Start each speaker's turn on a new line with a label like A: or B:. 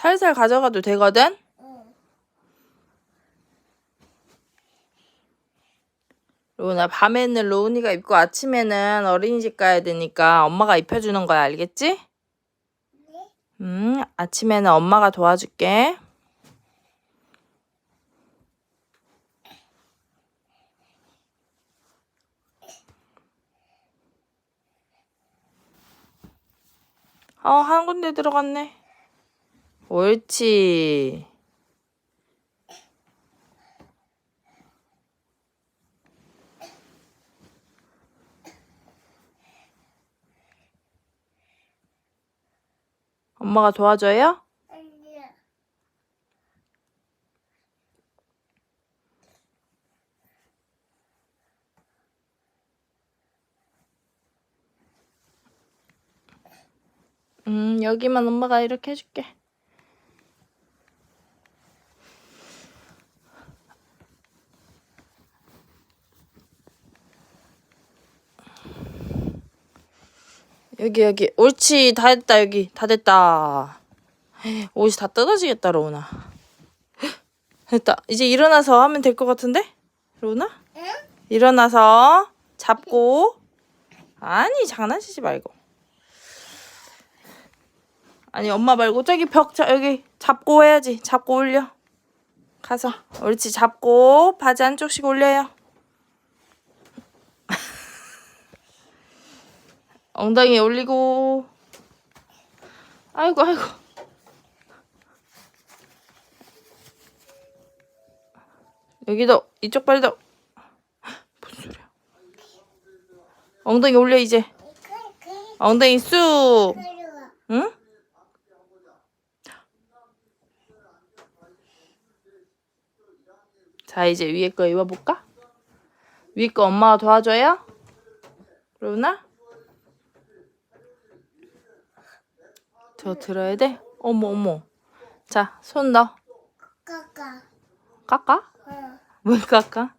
A: 살살 가져가도 되거든?
B: 응.
A: 로운아, 밤에는 로운이가 입고 아침에는 어린이집 가야 되니까 엄마가 입혀주는 거야, 알겠지?
B: 네?
A: 음, 아침에는 엄마가 도와줄게. 어, 한 군데 들어갔네. 옳지. 엄마가 도와줘요?
B: 아니야.
A: 음, 여기만 엄마가 이렇게 해줄게. 여기, 여기. 옳지. 다 됐다, 여기. 다 됐다. 옷이 다 뜯어지겠다, 로우나. 됐다. 이제 일어나서 하면 될 것 같은데? 로우나?
B: 응?
A: 일어나서 잡고. 아니, 장난치지 말고. 아니 엄마 말고 저기 벽 저, 여기 잡고 해야지 잡고 올려 가서 옳지 잡고 바지 한쪽씩 올려요 엉덩이 올리고 아이고 아이고 여기도 이쪽 발도 무슨 소리야 엉덩이 올려 이제 엉덩이 쑥. 응? 자, 이제 위에 거 입어볼까? 위에 거 엄마가 도와줘요? 로나? 저 들어야 돼? 어머, 어머. 자, 손 넣어.
B: 까까.
A: 깎아?
B: 응.
A: 왜 깎아?